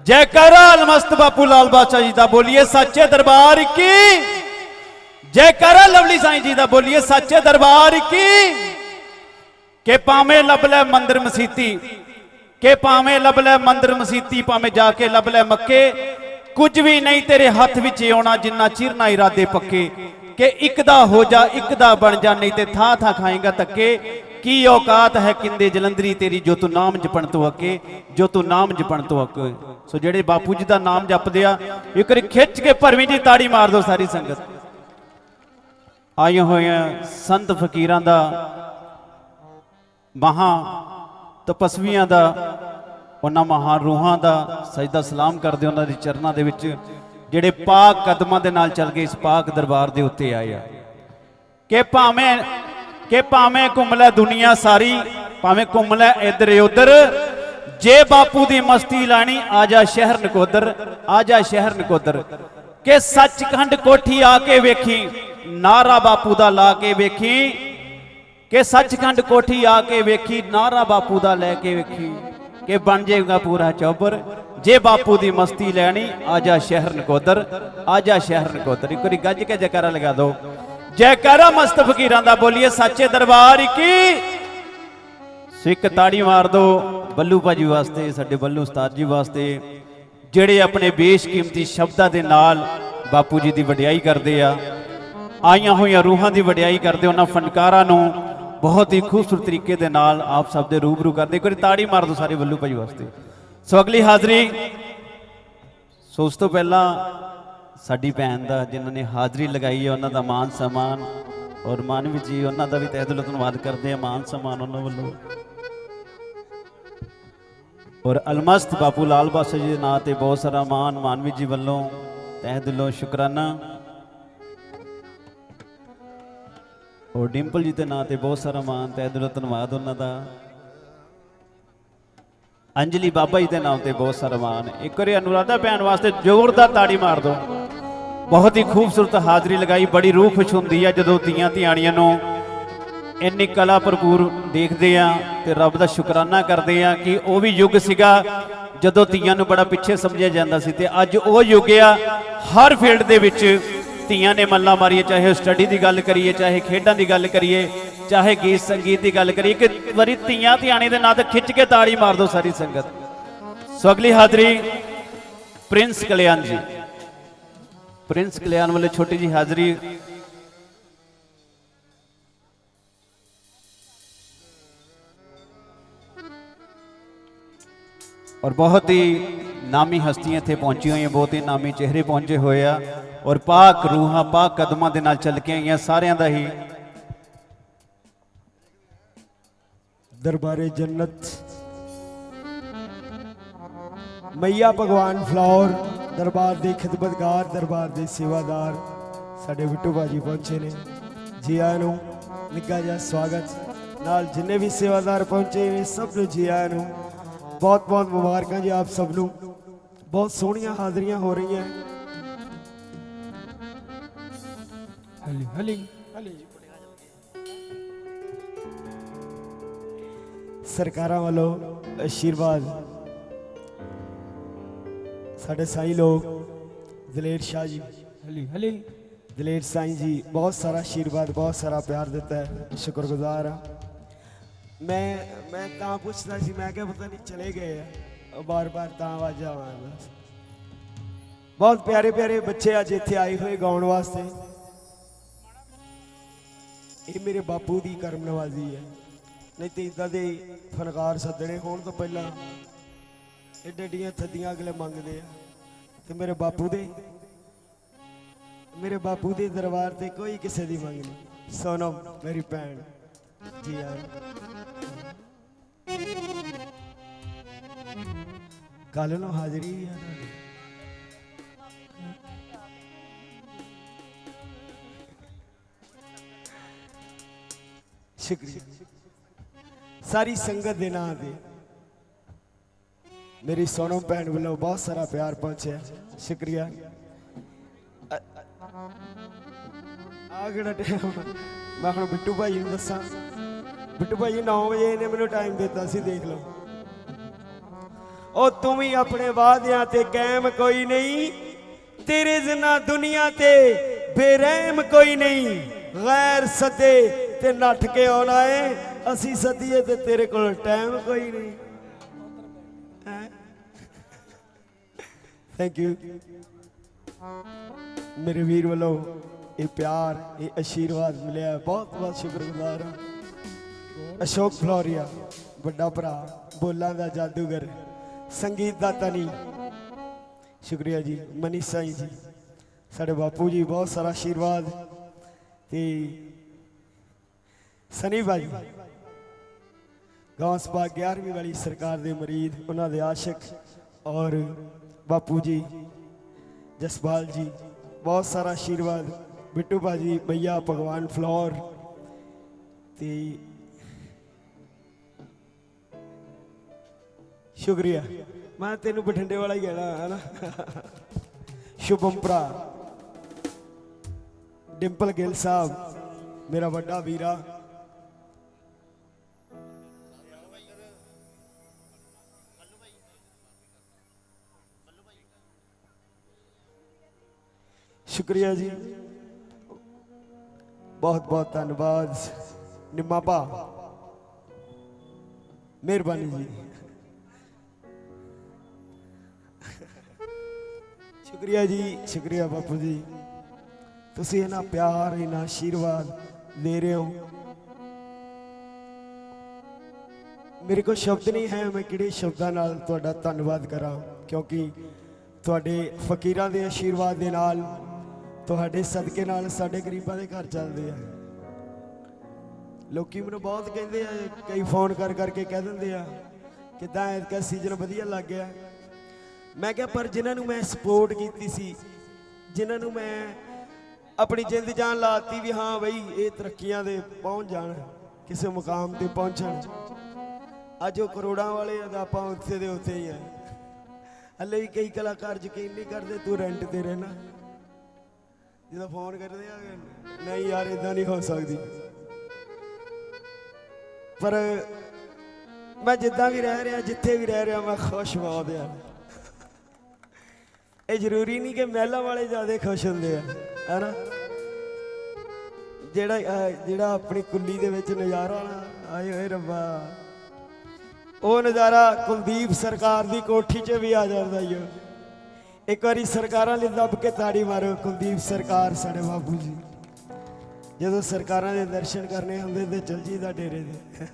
ਜੈਕਾਰਾ ਅਲਮਸਤ ਬਾਪੂ ਲਾਲ ਬਾਦਸ਼ਾਹ ਜੀ ਦਾ ਬੋਲੀਏ ਸੱਚੇ ਦਰਬਾਰ ਕੀ? ਜੈਕਾਰਾ ਲਵਲੀ ਸਾਈਂ ਜੀ ਦਾ ਬੋਲੀਏ ਸੱਚੇ ਦਰਬਾਰ ਕੀ? ਕਿ ਭਾਵੇਂ ਲੱਭ ਲੈ ਮੰਦਰ ਮਸੀਤੀ, ਕਿ ਭਾਵੇਂ ਲੱਭ ਲੈ ਮੰਦਰ ਮਸੀਤੀ, ਭਾਵੇਂ ਜਾ ਕੇ ਲੱਭ ਲੈ ਮੱਕੇ ਕੁਝ ਵੀ ਨਹੀਂ ਤੇਰੇ ਹੱਥ ਵਿੱਚ ਆਉਣਾ, ਜਿੰਨਾ ਚਿਰ ਨਾ ਇਰਾਦੇ ਪੱਕੇ। ਕਿ ਇੱਕ ਦਾ ਹੋ ਜਾ, ਇੱਕ ਦਾ ਬਣ ਜਾ, ਨਹੀਂ ਤੇ ਥਾਂ ਥਾਂ ਖਾਏਗਾ ਧੱਕੇ। ਕੀ ਔਕਾਤ ਹੈ ਕਿੰਦੇ ਜਲੰਧਰੀ ਤੇਰੀ, ਜੋ ਤੂੰ ਨਾਮ ਜਪਣ ਤੋਂ ਅੱਕੇ, ਜੋ ਤੂੰ ਨਾਮ ਜਪਣ ਤੋਂ ਅੱਕੇ। ਸੋ ਜਿਹੜੇ ਬਾਪੂ ਜੀ ਦਾ ਨਾਮ ਜਪਦੇ ਆ, ਇੱਕ ਵਾਰੀ ਖਿੱਚ ਕੇ ਭਰਵੀਂ ਜੀ ਤਾੜੀ ਮਾਰ ਦਿਓ ਸਾਰੀ ਸੰਗਤ। ਆਈਆਂ ਹੋਈਆਂ ਸੰਤ ਫਕੀਰਾਂ ਦਾ, ਮਹਾ ਤਪਸਵੀਆਂ ਦਾ ਉਹਨਾਂ ਮਹਾਨ ਰੂਹਾਂ ਦਾ ਸਜਦਾ ਸਲਾਮ ਕਰਦੇ ਉਹਨਾਂ ਦੇ ਚਰਨਾਂ ਦੇ ਵਿੱਚ, ਜਿਹੜੇ ਪਾਕ ਕਦਮਾਂ ਦੇ ਨਾਲ ਚੱਲ ਕੇ ਇਸ ਪਾਕ ਦਰਬਾਰ ਦੇ ਉੱਤੇ ਆਏ ਆ। ਕਿ ਭਾਵੇਂ ਕਿ ਭਾਵੇਂ ਘੁੰਮ ਲੈ ਦੁਨੀਆ ਸਾਰੀ, ਭਾਵੇਂ ਘੁੰਮ ਲੈ ਇੱਧਰ ਉੱਧਰ, ਜੇ ਬਾਪੂ ਦੀ ਮਸਤੀ ਲਾਣੀ, ਆ ਜਾ ਸ਼ਹਿਰ ਨਕੋਦਰ, ਆ ਜਾ ਸ਼ਹਿਰ ਨਕੋਦਰ। ਕਿ ਸੱਚਖੰਡ ਕੋਠੀ ਆ ਕੇ ਵੇਖੀ, ਨਾਰਾ ਬਾਪੂ ਦਾ ਲਾ ਕੇ ਵੇਖੀ, ਕਿ ਸੱਚਖੰਡ ਕੋਠੀ ਆ ਕੇ ਵੇਖੀ, ਨਾਰਾ ਬਾਪੂ ਦਾ ਲੈ ਕੇ ਵੇਖੀ। ਕਿ ਬਣ ਜਾਏਗਾ ਪੂਰਾ ਚੌਬਰ। ਜੇ ਬਾਪੂ ਦੀ ਮਸਤੀ ਲੈਣੀ, ਆ ਜਾ ਸ਼ਹਿਰ ਨਕੋਦਰ, ਆ ਜਾ ਸ਼ਹਿਰ ਨਕੋਦਰ। ਇੱਕ ਵਾਰੀ ਗੱਜ ਕੇ ਜੈਕਾਰਾ ਲਗਾ ਦਿਓ। ਜੈਕਾਰਾ ਮਸਤ ਫਕੀਰਾਂ ਦਾ ਬੋਲੀਏ, ਸੱਚੇ ਦਰਬਾਰ ਕੀ? ਸੋ ਤਾੜੀ ਮਾਰ ਦਿਓ, ਬੱਲੂ ਭਾਜੀ ਵਾਸਤੇ, ਸਾਡੇ ਬੱਲੂ ਉਸਤਾਦ ਜੀ ਵਾਸਤੇ। ਜਿਹੜੇ ਆਪਣੇ ਬੇਸ਼ਕੀਮਤੀ ਸ਼ਬਦਾਂ ਦੇ ਨਾਲ ਬਾਪੂ ਜੀ ਦੀ ਵਡਿਆਈ ਕਰਦੇ ਆ, ਆਈਆਂ ਹੋਈਆਂ ਰੂਹਾਂ ਦੀ ਵਡਿਆਈ ਕਰਦੇ, ਉਹਨਾਂ ਫਨਕਾਰਾਂ ਨੂੰ ਬਹੁਤ ਹੀ ਖੂਬਸੂਰਤ ਤਰੀਕੇ ਦੇ ਨਾਲ ਆਪ ਸਭ ਦੇ ਰੂਬਰੂ ਕਰਦੇ, ਇੱਕ ਵਾਰੀ ਤਾੜੀ ਮਾਰ ਦਿਓ ਸਾਰੇ ਬੱਲੂ ਭਾਜੀ ਵਾਸਤੇ। ਸੋ ਅਗਲੀ ਹਾਜ਼ਰੀ, ਸੋ ਉਸ ਤੋਂ ਪਹਿਲਾਂ ਸਾਡੀ ਭੈਣ ਦਾ, ਜਿਨ੍ਹਾਂ ਨੇ ਹਾਜ਼ਰੀ ਲਗਾਈ ਹੈ, ਉਹਨਾਂ ਦਾ ਮਾਨ ਸਨਮਾਨ ਔਰ ਮਾਨਵੀ ਜੀ, ਉਹਨਾਂ ਦਾ ਵੀ ਤਹਿ ਦਿਲੋਂ ਧੰਨਵਾਦ ਕਰਦੇ ਆ ਮਾਨ ਸਨਮਾਨ ਉਹਨਾਂ ਵੱਲੋਂ। ਔਰ ਅਲਮਸਤ ਬਾਪੂ ਲਾਲ ਬਾਸਾ ਜੀ ਦੇ ਨਾਂ ਤੇ ਬਹੁਤ ਸਾਰਾ ਮਾਨ, ਮਾਨਵੀ ਜੀ ਵੱਲੋਂ ਤਹਿ ਦਿਲੋਂ ਸ਼ੁਕਰਾਨਾ। ਔਰ ਡਿੰਪਲ ਜੀ ਦੇ ਨਾਂ ਤੇ ਬਹੁਤ ਸਾਰਾ ਮਾਣ ਤਹਿ ਦਿਲੋਂ ਧੰਨਵਾਦ ਉਹਨਾਂ ਦਾ। ਅੰਜਲੀ ਬਾਬਾ ਜੀ ਦੇ ਨਾਮ ਤੇ ਬਹੁਤ ਸਾਰਾ ਮਾਣ। ਇੱਕ ਵਾਰੀ ਅਨੁਰਾਧਾ ਭੈਣ ਵਾਸਤੇ ਜ਼ੋਰਦਾਰ ਤਾੜੀ ਮਾਰ ਦਿਓ। ਬਹੁਤ ਹੀ ਖੂਬਸੂਰਤ ਹਾਜ਼ਰੀ ਲਗਾਈ, ਬੜੀ ਰੂਹ ਖੁਸ਼ ਹੁੰਦੀ ਆ ਜਦੋਂ ਤੀਆਂ ਧਿਆਣੀਆਂ ਨੂੰ ਇੰਨੀ ਕਲਾ ਭਰਪੂਰ ਦੇਖਦੇ ਆ ਤੇ ਰੱਬ ਦਾ ਸ਼ੁਕਰਾਨਾ ਕਰਦੇ ਆ ਕਿ ਉਹ ਵੀ ਯੁੱਗ ਸੀਗਾ ਜਦੋਂ ਤੀਆਂ ਨੂੰ ਬੜਾ ਪਿੱਛੇ ਸਮਝਿਆ ਜਾਂਦਾ ਸੀ ਤੇ ਅੱਜ ਉਹ ਯੁੱਗ ਆ, ਹਰ ਫੀਲਡ ਦੇ ਵਿੱਚ ਧੀਆਂ ਨੇ ਮੱਲਾ ਮਾਰੀਏ, ਚਾਹੇ ਸਟੱਡੀ ਦੀ ਗੱਲ ਕਰੀਏ, ਚਾਹੇ ਖੇਡਾਂ ਦੀ ਗੱਲ ਕਰੀਏ, ਚਾਹੇ ਗੀਤ ਸੰਗੀਤ ਦੀ ਗੱਲ ਕਰੀਏ ਕਿ ਵਾਰੀ ਧੀਆਂ ਧਿਆਣੇ ਦੇ ਨਾਂ ਤੇ ਖਿੱਚ ਕੇ ਤਾੜੀ ਮਾਰ ਦਿਓ ਸਾਰੀ ਸੰਗਤ। ਸੋ ਅਗਲੀ ਹਾਜ਼ਰੀ, ਪ੍ਰਿੰਸ ਕਲਿਆਣ ਜੀ। ਪ੍ਰਿੰਸ ਕਲਿਆਣ ਵੱਲੋਂ ਛੋਟੀ ਜੀ ਹਾਜ਼ਰੀ। ਔਰ ਬਹੁਤ ਹੀ ਨਾਮੀ ਹਸਤੀਆਂ ਇੱਥੇ ਪਹੁੰਚੀਆਂ ਹੋਈਆਂ, ਬਹੁਤ ਹੀ ਨਾਮੀ ਚਿਹਰੇ ਪਹੁੰਚੇ ਹੋਏ ਆ। ਔਰ ਪਾਕ ਰੂਹਾਂ, ਪਾਕ ਕਦਮਾਂ ਦੇ ਨਾਲ ਚੱਲ ਕੇ ਆਈਆਂ ਸਾਰਿਆਂ ਦਾ ਹੀ। ਦਰਬਾਰੇ ਜੰਨਤ। ਮਈਆ ਭਗਵਾਨ ਫਲਾਵਰ ਦਰਬਾਰ ਦੇ ਖਿਦਮਤਗਾਰ, ਦਰਬਾਰ ਦੇ ਸੇਵਾਦਾਰ ਸਾਡੇ ਬਿੱਟੂ ਬਾਜੀ ਪਹੁੰਚੇ ਨੇ। ਜੀ ਆਇਆਂ ਨੂੰ ਨਿੱਘਾ ਜਿਹਾ ਸਵਾਗਤ। ਨਾਲ ਜਿੰਨੇ ਵੀ ਸੇਵਾਦਾਰ ਪਹੁੰਚੇ ਨੇ, ਸਭ ਨੂੰ ਜੀ ਆਇਆਂ ਨੂੰ ਬਹੁਤ ਬਹੁਤ ਮੁਬਾਰਕਾਂ ਜੀ ਆਪ ਸਭ ਨੂੰ। ਬਹੁਤ ਸੋਹਣੀਆਂ ਹਾਜ਼ਰੀਆਂ ਹੋ ਰਹੀਆਂ। ਹਲੀ ਹਲੀ। ਹਲੀ ਸਰਕਾਰਾਂ ਵੱਲੋਂ ਆਸ਼ੀਰਵਾਦ ਸਾਡੇ ਸਾਈਂ ਲੋਕ ਦਲੇਰ ਸ਼ਾਹ ਜੀ। ਹਲੀ ਹਲੀ। ਦਲੇਰ ਸਾਈਂ ਜੀ ਬਹੁਤ ਸਾਰਾ ਆਸ਼ੀਰਵਾਦ ਬਹੁਤ ਸਾਰਾ ਪਿਆਰ ਦਿੱਤਾ ਹੈ। ਸ਼ੁਕਰਗੁਜ਼ਾਰ ਹਾਂ। ਮੈਂ ਮੈਂ ਤਾਂ ਪੁੱਛਦਾ ਸੀ, ਮੈਂ ਕਿਹਾ ਪਤਾ ਨਹੀਂ ਚਲੇ ਗਏ ਆ। ਬਾਰ-ਬਾਰ ਤਾਂ ਆਵਾਜ਼ਾਂ ਆਉਂਦਾ ਬਹੁਤ ਪਿਆਰੇ ਪਿਆਰੇ ਬੱਚੇ ਅੱਜ ਇੱਥੇ ਆਏ ਹੋਏ ਗਾਉਣ ਵਾਸਤੇ। ਇਹ ਮੇਰੇ ਬਾਪੂ ਦੀ ਕਰਮ ਨਵਾਜ਼ੀ ਹੈ। ਨਹੀਂ ਤੇ ਇਦਾਂ ਦੇ ਫਨਕਾਰ ਸੱਦਣੇ ਹੋਣ ਤੋਂ ਪਹਿਲਾਂ ਏਡੇ ਏਡੀਆਂ ਥੱਦੀਆਂ ਅਗਲੇ ਮੰਗਦੇ ਆ। ਤੇ ਮੇਰੇ ਬਾਪੂ ਦੇ, ਮੇਰੇ ਬਾਪੂ ਦੇ ਦਰਬਾਰ ਤੇ ਕੋਈ ਕਿਸੇ ਦੀ ਮੰਗ ਨਹੀਂ। ਸੋਨਮ, ਮੇਰੀ ਭੈਣ। ਜੀ ਆ ਕੱਲ ਨੂੰ ਹਾਜ਼ਰੀ ਆ। ਤੁਹਾਡੀ ਸ਼ੁਕਰੀਆ। ਸਾਰੀ ਸੰਗਤ ਦੇ ਨਾਂ ਤੇ ਮੇਰੀ ਸੋਨਮ ਭੈਣ ਵੱਲੋਂ ਬਹੁਤ ਸਾਰਾ ਪਿਆਰ ਪਹੁੰਚਿਆ। ਸ਼ੁਕਰੀਆ। ਆ ਕਿਹੜਾ ਟਾਈਮ ਮੈਂ ਹੁਣ ਬਿੱਟੂ ਭਾਈ ਨੂੰ ਦੱਸਾਂ। ਬਿੱਟੂ ਭਾਈ 9 ਵਜੇ ਇਹਨੇ ਮੈਨੂੰ ਟਾਈਮ ਦਿੱਤਾ ਸੀ, ਦੇਖ ਲਓ। ਉਹ ਤੂੰ ਵੀ ਆਪਣੇ ਵਾਅਦਿਆਂ ਤੇ ਕਾਇਮ ਕੋਈ ਨਹੀਂ। ਤੇਰੇ ਜਿੰਨਾ ਦੁਨੀਆ ਤੇ ਬੇਰਹਿਮ ਕੋਈ ਨਹੀਂ। ਗੈਰ ਸਦੇ ਤੇ ਨੱਠ ਕੇ ਆਉਣਾ ਏ, ਅਸੀਂ ਸਦੀਏ ਤੇ ਤੇਰੇ ਕੋਲ ਟਾਈਮ ਕੋਈ ਨਹੀਂ। ਥੈਂਕ ਯੂ ਮੇਰੇ ਵੀਰ ਵੱਲੋਂ ਇਹ ਪਿਆਰ, ਇਹ ਆਸ਼ੀਰਵਾਦ ਮਿਲਿਆ। ਬਹੁਤ ਬਹੁਤ ਸ਼ੁਕਰਗੁਜ਼ਾਰ ਹਾਂ। ਅਸ਼ੋਕ ਫਲੋਰੀਆ, ਵੱਡਾ ਭਰਾ, ਬੋਲਾਂ ਦਾ ਜਾਦੂਗਰ। ਸੰਗੀਤ ਦਾ ਤਨੀ ਸ਼ੁਕਰੀਆ ਜੀ ਮਨੀ ਸਾਈ ਜੀ। ਸਾਡੇ ਬਾਪੂ ਜੀ, ਬਹੁਤ ਸਾਰਾ ਆਸ਼ੀਰਵਾਦ। ਤੇ ਸਨੀ ਭਾਈ ਗਾਂਸ ਬਾਗ 11ਵੀਂ ਵਾਲੀ ਸਰਕਾਰ ਦੇ ਮਰੀਦ, ਉਹਨਾਂ ਦੇ ਆਸ਼ਿਕ ਔਰ ਬਾਪੂ ਜੀ, ਜਸਪਾਲ ਜੀ, ਬਹੁਤ ਸਾਰਾ ਆਸ਼ੀਰਵਾਦ। ਬਿੱਟੂ ਭਾਜੀ, ਭਈਆ, ਭਗਵਾਨ ਫਲੋਰ ਤੇ ਸ਼ੁਕਰੀਆ। ਮੈਂ ਤੈਨੂੰ ਬਠਿੰਡੇ ਵਾਲਾ ਹੀ ਕਹਿਣਾ ਹੈ ਨਾ ਸ਼ੁਭਮ ਭਰਾ। ਡਿੰਪਲ ਗਿੱਲ ਸਾਹਿਬ, ਮੇਰਾ ਵੱਡਾ ਵੀਰਾ। ਸ਼ੁਕਰੀਆ ਜੀ। ਬਹੁਤ ਬਹੁਤ ਧੰਨਵਾਦ। ਨਿੰਮਾ ਭਾ। ਮਿਹਰਬਾਨੀ ਜੀ। ਸ਼ੁਕਰੀਆ ਜੀ। ਸ਼ੁਕਰੀਆ ਬਾਪੂ ਜੀ। ਤੁਸੀਂ ਇਹਨਾਂ ਪਿਆਰ ਇਹਨਾਂ ਆਸ਼ੀਰਵਾਦ ਦੇ ਰਹੇ ਹੋ। ਮੇਰੇ ਕੋਲ ਸ਼ਬਦ ਨਹੀਂ ਹੈ, ਮੈਂ ਕਿਹੜੇ ਸ਼ਬਦਾਂ ਨਾਲ ਤੁਹਾਡਾ ਧੰਨਵਾਦ ਕਰਾਂ, ਕਿਉਂਕਿ ਤੁਹਾਡੇ ਫਕੀਰਾਂ ਦੇ ਆਸ਼ੀਰਵਾਦ ਦੇ ਨਾਲ, ਤੁਹਾਡੇ ਸਦਕੇ ਨਾਲ ਸਾਡੇ ਗਰੀਬਾਂ ਦੇ ਘਰ ਚੱਲਦੇ ਆ। ਲੋਕੀ ਮੈਨੂੰ ਬਹੁਤ ਕਹਿੰਦੇ ਆ, ਕਈ ਫੋਨ ਕਰ ਕਰਕੇ ਕਹਿ ਦਿੰਦੇ ਆ, ਕਿਦਾਂ ਐਤਕਾ ਸੀਜ਼ਨ ਵਧੀਆ ਲੱਗ ਗਿਆ। ਮੈਂ ਕਿਹਾ, ਪਰ ਜਿਨ੍ਹਾਂ ਨੂੰ ਮੈਂ ਸਪੋਰਟ ਕੀਤੀ ਸੀ, ਜਿਨ੍ਹਾਂ ਨੂੰ ਮੈਂ ਆਪਣੀ ਜਿੰਦ ਜਾਨ ਲਾਤੀ ਵੀ ਹਾਂ ਬਈ, ਇਹ ਤਰੱਕੀਆਂ ਦੇ ਪਹੁੰਚ ਜਾਣ, ਕਿਸੇ ਮੁਕਾਮ ਤੇ ਪਹੁੰਚਣ। ਅੱਜ ਉਹ ਕਰੋੜਾਂ ਵਾਲੇ ਆ ਤਾਂ ਆਪਾਂ ਉੱਥੇ ਦੇ ਉੱਥੇ ਹੀ ਆ। ਹਲੇ ਵੀ ਕਈ ਕਲਾਕਾਰ ਯਕੀਨ ਨਹੀਂ ਕਰਦੇ, ਤੂੰ ਰੈਂਟ ਤੇ ਰਹਿਣਾ ਜਦੋਂ ਫੋਨ ਕਰਦੇ ਆ, ਨਹੀਂ ਯਾਰ ਇਦਾਂ ਨਹੀਂ ਹੋ ਸਕਦੀ। ਪਰ ਮੈਂ ਜਿੱਦਾਂ ਵੀ ਰਹਿ ਰਿਹਾ, ਜਿੱਥੇ ਵੀ ਰਹਿ ਰਿਹਾ, ਮੈਂ ਖੁਸ਼ ਬਹੁਤ ਆ। ਇਹ ਜ਼ਰੂਰੀ ਨਹੀਂ ਕਿ ਮਹਿਲਾ ਵਾਲੇ ਜ਼ਿਆਦਾ ਖੁਸ਼ ਹੁੰਦੇ ਆ, ਹੈਨਾ? ਜਿਹੜਾ ਜਿਹੜਾ ਆਪਣੀ ਕੁੱਲੀ ਦੇ ਵਿੱਚ ਨਜ਼ਾਰਾ ਨਾ ਆਏ ਹੋਏ ਰੱਬਾ। ਉਹ ਨਜ਼ਾਰਾ ਕੁਲਦੀਪ ਸਰਕਾਰ ਦੀ ਕੋਠੀ 'ਚ ਵੀ ਆ ਜਾਂਦਾ ਈ ਓ। ਇੱਕ ਵਾਰੀ ਸਰਕਾਰਾਂ ਲਈ ਦੱਬ ਕੇ ਤਾੜੀ ਮਾਰੋ, ਕੁਲਦੀਪ ਸਰਕਾਰ ਸਾਡੇ ਬਾਬੂ ਜੀ। ਜਦੋਂ ਸਰਕਾਰਾਂ ਦੇ ਦਰਸ਼ਨ ਕਰਨੇ ਹੁੰਦੇ ਤੇ ਚਲ ਜੀਦਾ ਡੇਰੇ ਦੇ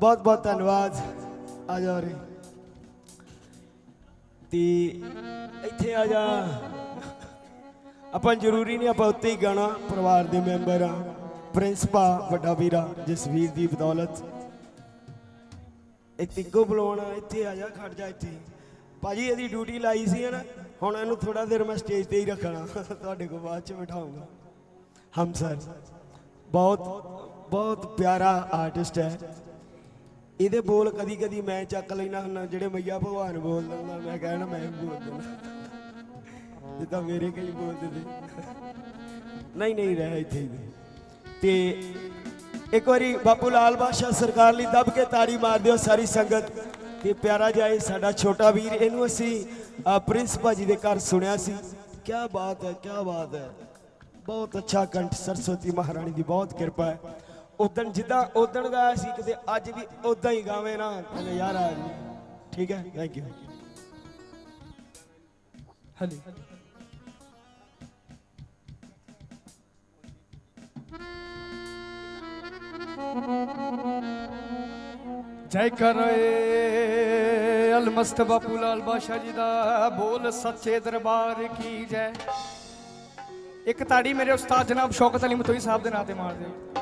ਬਹੁਤ ਬਹੁਤ ਧੰਨਵਾਦ। ਆ ਜਾਓ ਰੇ ਤੇ ਇੱਥੇ ਆ ਜਾ। ਆਪਾਂ ਜ਼ਰੂਰੀ ਨਹੀਂ ਆਪਾਂ ਉੱਤੇ ਹੀ ਗਾਣਾ। ਪਰਿਵਾਰ ਦੇ ਮੈਂਬਰ ਆ, ਪ੍ਰਿੰਸਪਾ, ਵੱਡਾ ਵੀਰਾ, ਜਸਵੀਰ ਦੀ ਬਦੌਲਤ। ਇਹ ਤਿੱਗੋ ਬੁਲਾਉਣਾ ਇੱਥੇ ਆ ਜਾ, ਖੜ ਜਾ ਇੱਥੇ। ਭਾਜੀ, ਇਹਦੀ ਡਿਊਟੀ ਲਾਈ ਸੀ ਨਾ। ਹੁਣ ਇਹਨੂੰ ਥੋੜਾ ਦੇਰ ਮੈਂ ਸਟੇਜ ਤੇ ਹੀ ਰੱਖਣਾ। ਤੁਹਾਡੇ ਕੋਲ ਬਾਅਦ ਚ ਬਿਠਾਉਂਗਾ। ਹਮ ਸਰ। ਬਹੁਤ ਬਹੁਤ ਪਿਆਰਾ ਆਰਟਿਸਟ ਹੈ। ਇਹਦੇ ਬੋਲ ਕਦੀ ਕਦੀ ਮੈਂ ਚੱਕ ਲੈਣਾ ਹੁੰਦਾ, ਜਿਹੜੇ ਮਈਆ ਭਗਵਾਨ ਬੋਲ ਦਿੰਦਾ ਮੈਂ ਕਹਿਣਾ ਮੈਂ ਵੀ ਬੋਲ ਦਿੰਦਾ ਜਿੱਦਾਂ ਮੇਰੇ ਕਈ ਬੋਲਦੇ ਤੇ ਨਹੀਂ ਨਹੀਂ, ਰਹਿ ਇੱਥੇ ਹੀ ਤੇ ਇੱਕ ਵਾਰੀ ਬਾਪੂ ਲਾਲ ਬਾਦਸ਼ਾਹ ਸਰਕਾਰ ਲਈ ਦੱਬ ਕੇ ਤਾੜੀ ਮਾਰ ਦਿਓ ਸਾਰੀ ਸੰਗਤ। ਤੇ ਪਿਆਰਾ ਜਾਏ ਸਾਡਾ ਛੋਟਾ ਵੀਰ, ਇਹਨੂੰ ਅਸੀਂ ਪ੍ਰਿੰਸ ਭਾਜੀ ਦੇ ਘਰ ਸੁਣਿਆ ਸੀ। ਕੀ ਬਾਤ ਹੈ ਕੀ ਬਾਤ ਹੈ। ਬਹੁਤ ਅੱਛਾ ਕੰਠ ਸਰਸਵਤੀ ਮਹਾਰਾਣੀ ਦੀ, ਬਹੁਤ ਕਿਰਪਾ ਹੈ। ਉਦਣ ਜਿੱਦਾਂ ਉਦਣ ਗਾਇਆ ਸੀ ਕਿਤੇ ਅੱਜ ਵੀ ਉਦਾਂ ਹੀ ਗਾਵੇ ਨਾ। ਤੇ ਨਜ਼ਾਰਾ ਠੀਕ ਹੈ? ਥੈਂਕ ਯੂ ਹਲੇ ਜੈ ਕਰੇ ਅਲਮਸਤ ਬਾਪੂ ਲਾਲ ਬਾਸ਼ਾ ਜੀ ਦਾ ਬੋਲ ਸੱਚੇ ਦਰਬਾਰ ਕੀ ਜੈ। ਇੱਕ ਤਾੜੀ ਮੇਰੇ ਉਸਤਾਦ ਜਨਾਬ ਸ਼ੌਕਤ ਅਲੀ ਮਤੋਈ ਸਾਹਿਬ ਦੇ ਨਾਂ ਤੇ ਮਾਰ ਦਿਓ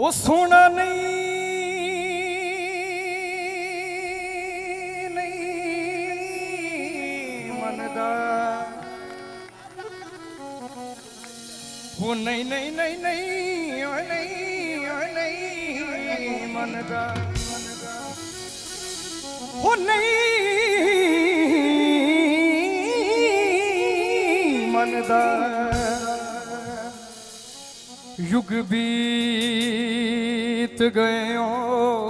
ਉਹ ਸੋਨਾ ਨਹੀਂ ਨਹੀਂ ਮੰਨਦਾ। ਉਹ ਨਹੀਂ ਨਹੀਂ ਨਹੀਂ ਨਹੀਂ ਓਏ ਨਹੀਂ ਓਏ ਨਹੀਂ ਮੰਨਦਾ। ਉਹ ਨਹੀਂ ਮੰਨਦਾ। ਯੁਗ ਬੀਤ ਗਏ ਓ।